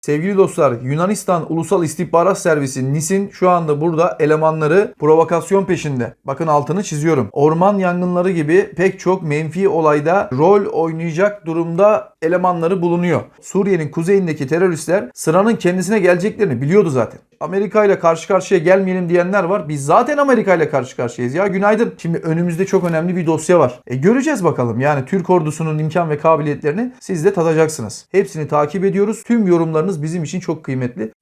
Sevgili dostlar Yunanistan Ulusal İstihbarat Servisi NIS'in şu anda burada elemanları provokasyon peşinde. Bakın altını çiziyorum. Orman yangınları gibi pek çok menfi olayda rol oynayacak durumda elemanları bulunuyor. Suriye'nin kuzeyindeki teröristler sıranın kendisine geleceklerini biliyordu zaten. Amerika ile karşı karşıya gelmeyelim diyenler var. Biz zaten Amerika ile karşı karşıyayız. Ya günaydın. Şimdi önümüzde çok önemli bir dosya var. E göreceğiz bakalım. Yani Türk ordusunun imkan ve kabiliyetlerini siz de tadacaksınız. Hepsini takip ediyoruz. Tüm yorumlarınız bizim için çok kıymetli.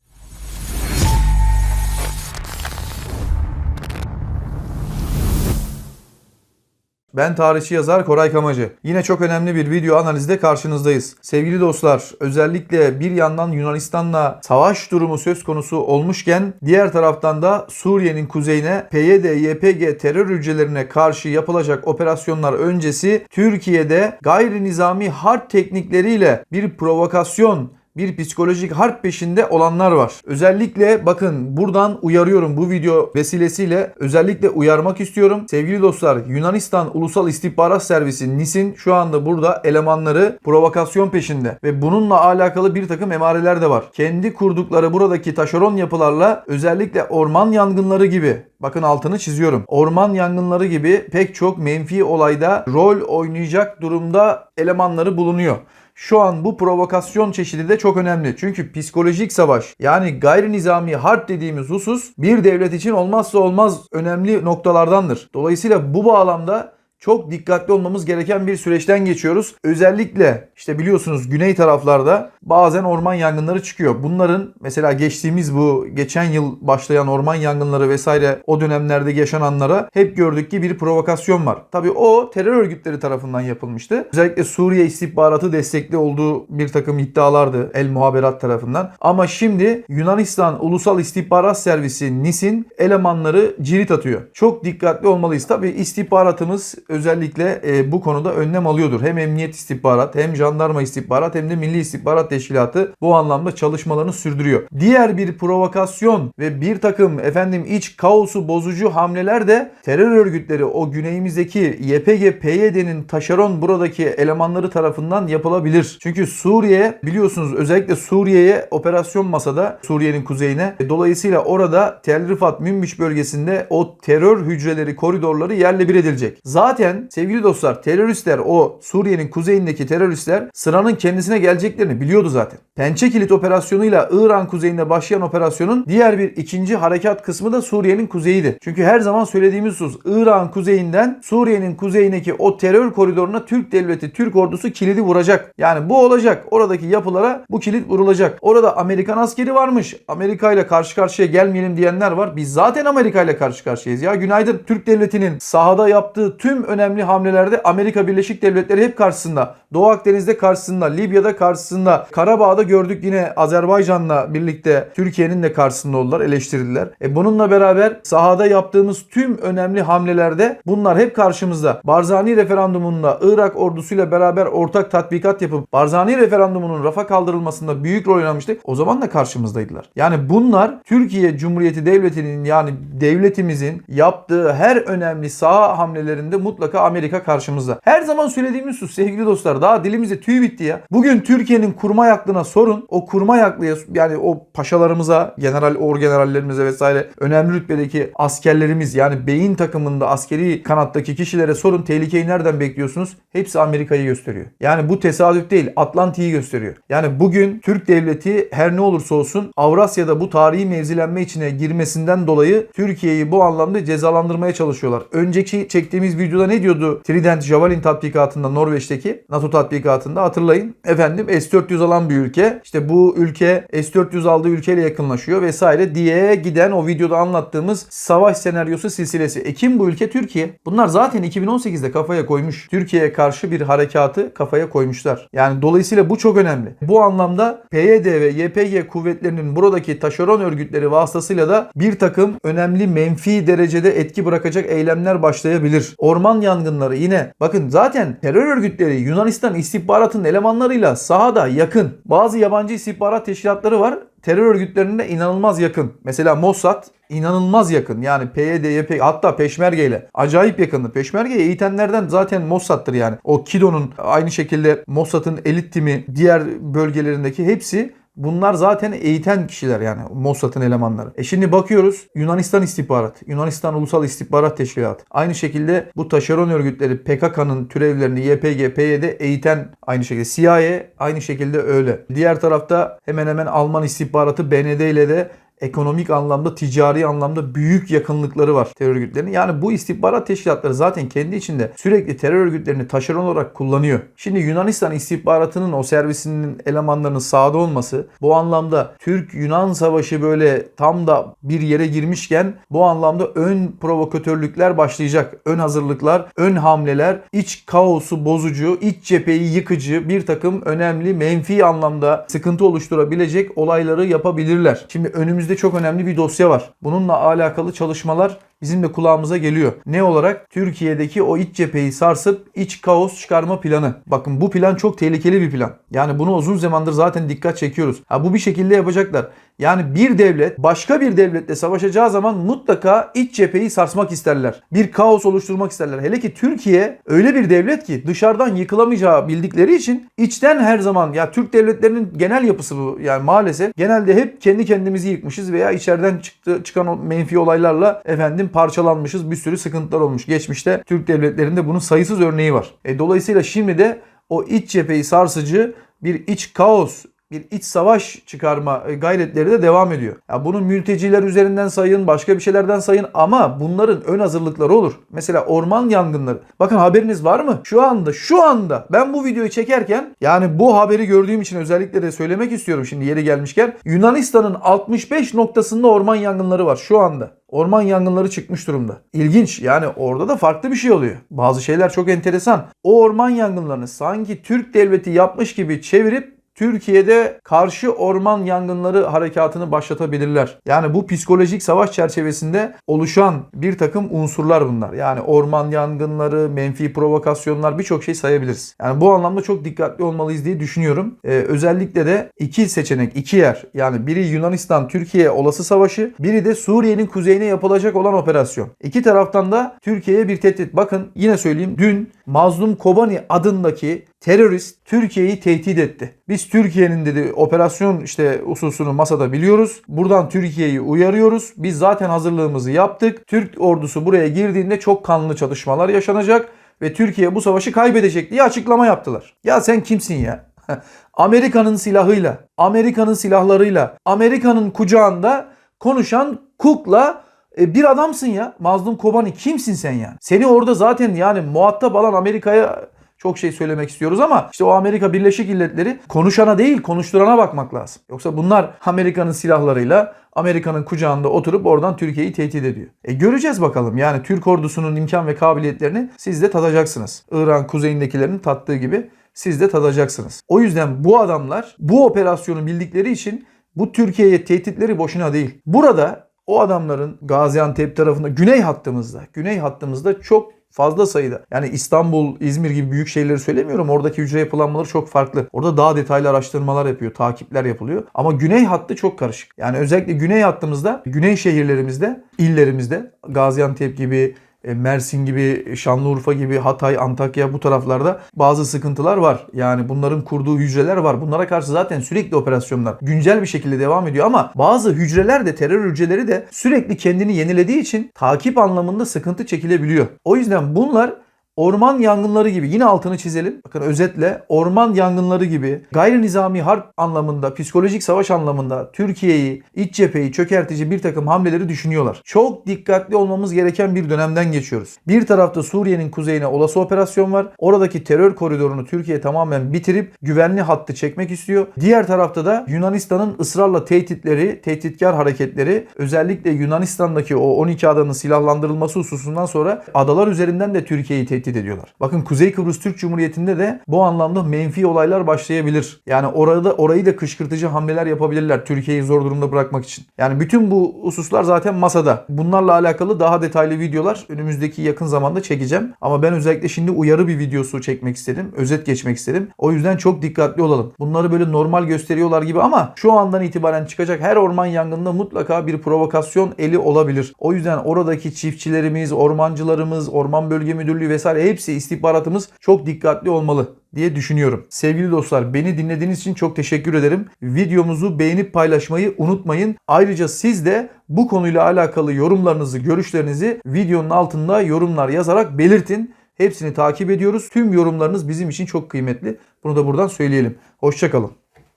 Ben tarihçi yazar Koray Kamacı. Yine çok önemli bir video analizde karşınızdayız. Sevgili dostlar, özellikle bir yandan Yunanistan'la savaş durumu söz konusu olmuşken diğer taraftan da Suriye'nin kuzeyine PYD, YPG terör hücrelerine karşı yapılacak operasyonlar öncesi Türkiye'de gayri nizami harp teknikleriyle bir provokasyon bir psikolojik harp peşinde olanlar var. Özellikle bakın buradan uyarıyorum bu video vesilesiyle özellikle uyarmak istiyorum. Sevgili dostlar Yunanistan Ulusal İstihbarat Servisi NIS'in şu anda burada elemanları provokasyon peşinde ve bununla alakalı bir takım emareler de var. Kendi kurdukları buradaki taşeron yapılarla özellikle orman yangınları gibi Bakın altını çiziyorum. Orman yangınları gibi pek çok menfi olayda rol oynayacak durumda elemanları bulunuyor. Şu an bu provokasyon çeşidi de çok önemli. Çünkü psikolojik savaş yani gayri nizami harp dediğimiz husus bir devlet için olmazsa olmaz önemli noktalardandır. Dolayısıyla bu bağlamda çok dikkatli olmamız gereken bir süreçten geçiyoruz. Özellikle işte biliyorsunuz güney taraflarda bazen orman yangınları çıkıyor. Bunların mesela geçtiğimiz bu geçen yıl başlayan orman yangınları vesaire o dönemlerde yaşananlara hep gördük ki bir provokasyon var. Tabii o terör örgütleri tarafından yapılmıştı. Özellikle Suriye istihbaratı destekli olduğu bir takım iddialardı El Muhaberat tarafından. Ama şimdi Yunanistan Ulusal İstihbarat Servisi NIS'in elemanları cirit atıyor. Çok dikkatli olmalıyız. Tabii istihbaratımız özellikle e, bu konuda önlem alıyordur. Hem emniyet istihbarat hem jandarma istihbarat hem de Milli İstihbarat Teşkilatı bu anlamda çalışmalarını sürdürüyor. Diğer bir provokasyon ve bir takım efendim iç kaosu bozucu hamleler de terör örgütleri o güneyimizdeki YPG PYD'nin taşeron buradaki elemanları tarafından yapılabilir. Çünkü Suriye biliyorsunuz özellikle Suriye'ye operasyon masada Suriye'nin kuzeyine. Dolayısıyla orada Tel Rifat Münbiç bölgesinde o terör hücreleri koridorları yerle bir edilecek. Zaten sevgili dostlar teröristler o Suriye'nin kuzeyindeki teröristler sıranın kendisine geleceklerini biliyordu zaten. Pençe Kilit operasyonuyla İran kuzeyinde başlayan operasyonun diğer bir ikinci harekat kısmı da Suriye'nin kuzeyiydi. Çünkü her zaman söylediğimiz husus İran kuzeyinden Suriye'nin kuzeyindeki o terör koridoruna Türk devleti, Türk ordusu kilidi vuracak. Yani bu olacak. Oradaki yapılara bu kilit vurulacak. Orada Amerikan askeri varmış. Amerika ile karşı karşıya gelmeyelim diyenler var. Biz zaten Amerika ile karşı karşıyayız. Ya günaydın Türk devletinin sahada yaptığı tüm önemli hamlelerde Amerika Birleşik Devletleri hep karşısında. Doğu Akdeniz'de karşısında, Libya'da karşısında, Karabağ'da gördük yine Azerbaycan'la birlikte Türkiye'nin de karşısında oldular, eleştirdiler. E bununla beraber sahada yaptığımız tüm önemli hamlelerde bunlar hep karşımızda. Barzani referandumunda Irak ordusuyla beraber ortak tatbikat yapıp Barzani referandumunun rafa kaldırılmasında büyük rol oynamıştık. O zaman da karşımızdaydılar. Yani bunlar Türkiye Cumhuriyeti Devleti'nin yani devletimizin yaptığı her önemli saha hamlelerinde mutlaka Amerika karşımızda. Her zaman söylediğimiz sus sevgili dostlar daha dilimizde tüy bitti ya. Bugün Türkiye'nin kurmay aklına sorun. O kurmay aklıya yani o paşalarımıza, general orgenerallerimize vesaire önemli rütbedeki askerlerimiz yani beyin takımında askeri kanattaki kişilere sorun tehlikeyi nereden bekliyorsunuz? Hepsi Amerika'yı gösteriyor. Yani bu tesadüf değil Atlantik'i gösteriyor. Yani bugün Türk devleti her ne olursa olsun Avrasya'da bu tarihi mevzilenme içine girmesinden dolayı Türkiye'yi bu anlamda cezalandırmaya çalışıyorlar. Önceki çektiğimiz videoda ne diyordu Trident Javelin tatbikatında Norveç'teki NATO tatbikatında hatırlayın. Efendim S-400 alan bir ülke. İşte bu ülke S-400 aldığı ülkeyle yakınlaşıyor vesaire diye giden o videoda anlattığımız savaş senaryosu silsilesi. E kim bu ülke? Türkiye. Bunlar zaten 2018'de kafaya koymuş. Türkiye'ye karşı bir harekatı kafaya koymuşlar. Yani dolayısıyla bu çok önemli. Bu anlamda PYD ve YPG kuvvetlerinin buradaki taşeron örgütleri vasıtasıyla da bir takım önemli menfi derecede etki bırakacak eylemler başlayabilir. Orman yangınları yine bakın zaten terör örgütleri Yunanistan istihbaratının elemanlarıyla sahada yakın. Bazı yabancı istihbarat teşkilatları var terör örgütlerine inanılmaz yakın. Mesela Mossad inanılmaz yakın. Yani PYD, YPG hatta Peşmerge ile acayip yakındı. Peşmerge'yi eğitenlerden zaten Mossad'tır yani. O Kido'nun aynı şekilde Mossad'ın elit timi diğer bölgelerindeki hepsi Bunlar zaten eğiten kişiler yani Mossad'ın elemanları. E şimdi bakıyoruz Yunanistan istihbarat, Yunanistan Ulusal İstihbarat Teşkilatı. Aynı şekilde bu taşeron örgütleri PKK'nın türevlerini YPG, PYD eğiten aynı şekilde. CIA aynı şekilde öyle. Diğer tarafta hemen hemen Alman istihbaratı BND ile de ekonomik anlamda, ticari anlamda büyük yakınlıkları var terör örgütlerinin. Yani bu istihbarat teşkilatları zaten kendi içinde sürekli terör örgütlerini taşeron olarak kullanıyor. Şimdi Yunanistan istihbaratının o servisinin elemanlarının sahada olması bu anlamda Türk-Yunan savaşı böyle tam da bir yere girmişken bu anlamda ön provokatörlükler başlayacak. Ön hazırlıklar, ön hamleler, iç kaosu bozucu, iç cepheyi yıkıcı bir takım önemli menfi anlamda sıkıntı oluşturabilecek olayları yapabilirler. Şimdi önümüzde çok önemli bir dosya var. Bununla alakalı çalışmalar bizim de kulağımıza geliyor. Ne olarak? Türkiye'deki o iç cepheyi sarsıp iç kaos çıkarma planı. Bakın bu plan çok tehlikeli bir plan. Yani bunu uzun zamandır zaten dikkat çekiyoruz. Ha bu bir şekilde yapacaklar. Yani bir devlet başka bir devletle savaşacağı zaman mutlaka iç cepheyi sarsmak isterler. Bir kaos oluşturmak isterler. Hele ki Türkiye öyle bir devlet ki dışarıdan yıkılamayacağı bildikleri için içten her zaman ya Türk devletlerinin genel yapısı bu. Yani maalesef genelde hep kendi kendimizi yıkmışız veya içeriden çıktı çıkan o menfi olaylarla efendim parçalanmışız. Bir sürü sıkıntılar olmuş. Geçmişte Türk devletlerinde bunun sayısız örneği var. E, dolayısıyla şimdi de o iç cepheyi sarsıcı bir iç kaos bir iç savaş çıkarma e, gayretleri de devam ediyor. Ya bunu mülteciler üzerinden sayın, başka bir şeylerden sayın ama bunların ön hazırlıkları olur. Mesela orman yangınları. Bakın haberiniz var mı? Şu anda, şu anda ben bu videoyu çekerken yani bu haberi gördüğüm için özellikle de söylemek istiyorum şimdi yeri gelmişken. Yunanistan'ın 65 noktasında orman yangınları var şu anda. Orman yangınları çıkmış durumda. İlginç yani orada da farklı bir şey oluyor. Bazı şeyler çok enteresan. O orman yangınlarını sanki Türk devleti yapmış gibi çevirip Türkiye'de karşı orman yangınları harekatını başlatabilirler. Yani bu psikolojik savaş çerçevesinde oluşan bir takım unsurlar bunlar. Yani orman yangınları, menfi provokasyonlar birçok şey sayabiliriz. Yani bu anlamda çok dikkatli olmalıyız diye düşünüyorum. Ee, özellikle de iki seçenek, iki yer. Yani biri Yunanistan-Türkiye olası savaşı, biri de Suriye'nin kuzeyine yapılacak olan operasyon. İki taraftan da Türkiye'ye bir tehdit. Bakın yine söyleyeyim. Dün Mazlum Kobani adındaki terörist Türkiye'yi tehdit etti. Biz Türkiye'nin dedi operasyon işte hususunu masada biliyoruz. Buradan Türkiye'yi uyarıyoruz. Biz zaten hazırlığımızı yaptık. Türk ordusu buraya girdiğinde çok kanlı çatışmalar yaşanacak ve Türkiye bu savaşı kaybedecek diye açıklama yaptılar. Ya sen kimsin ya? Amerika'nın silahıyla, Amerika'nın silahlarıyla, Amerika'nın kucağında konuşan kukla e, bir adamsın ya. Mazlum Kobani kimsin sen yani? Seni orada zaten yani muhatap alan Amerika'ya çok şey söylemek istiyoruz ama işte o Amerika Birleşik Milletleri konuşana değil konuşturana bakmak lazım. Yoksa bunlar Amerika'nın silahlarıyla Amerika'nın kucağında oturup oradan Türkiye'yi tehdit ediyor. E göreceğiz bakalım. Yani Türk ordusunun imkan ve kabiliyetlerini siz de tadacaksınız. İran kuzeyindekilerin tattığı gibi siz de tadacaksınız. O yüzden bu adamlar bu operasyonu bildikleri için bu Türkiye'ye tehditleri boşuna değil. Burada o adamların Gaziantep tarafında güney hattımızda, güney hattımızda çok fazla sayıda. Yani İstanbul, İzmir gibi büyük şehirleri söylemiyorum. Oradaki hücre yapılanmaları çok farklı. Orada daha detaylı araştırmalar yapıyor, takipler yapılıyor. Ama güney hattı çok karışık. Yani özellikle güney hattımızda, güney şehirlerimizde, illerimizde Gaziantep gibi, Mersin gibi, Şanlıurfa gibi, Hatay, Antakya bu taraflarda bazı sıkıntılar var. Yani bunların kurduğu hücreler var. Bunlara karşı zaten sürekli operasyonlar güncel bir şekilde devam ediyor ama bazı hücreler de terör hücreleri de sürekli kendini yenilediği için takip anlamında sıkıntı çekilebiliyor. O yüzden bunlar Orman yangınları gibi yine altını çizelim. Bakın özetle orman yangınları gibi gayri nizami harp anlamında, psikolojik savaş anlamında Türkiye'yi, iç cepheyi çökertici bir takım hamleleri düşünüyorlar. Çok dikkatli olmamız gereken bir dönemden geçiyoruz. Bir tarafta Suriye'nin kuzeyine olası operasyon var. Oradaki terör koridorunu Türkiye tamamen bitirip güvenli hattı çekmek istiyor. Diğer tarafta da Yunanistan'ın ısrarla tehditleri, tehditkar hareketleri özellikle Yunanistan'daki o 12 adanın silahlandırılması hususundan sonra adalar üzerinden de Türkiye'yi tehdit tehdit ediyorlar. Bakın Kuzey Kıbrıs Türk Cumhuriyeti'nde de bu anlamda menfi olaylar başlayabilir. Yani orada orayı da kışkırtıcı hamleler yapabilirler Türkiye'yi zor durumda bırakmak için. Yani bütün bu hususlar zaten masada. Bunlarla alakalı daha detaylı videolar önümüzdeki yakın zamanda çekeceğim. Ama ben özellikle şimdi uyarı bir videosu çekmek istedim. Özet geçmek istedim. O yüzden çok dikkatli olalım. Bunları böyle normal gösteriyorlar gibi ama şu andan itibaren çıkacak her orman yangınında mutlaka bir provokasyon eli olabilir. O yüzden oradaki çiftçilerimiz, ormancılarımız, orman bölge müdürlüğü vesaire hepsi istihbaratımız çok dikkatli olmalı diye düşünüyorum. Sevgili dostlar beni dinlediğiniz için çok teşekkür ederim. Videomuzu beğenip paylaşmayı unutmayın. Ayrıca siz de bu konuyla alakalı yorumlarınızı, görüşlerinizi videonun altında yorumlar yazarak belirtin. Hepsini takip ediyoruz. Tüm yorumlarınız bizim için çok kıymetli. Bunu da buradan söyleyelim. Hoşçakalın.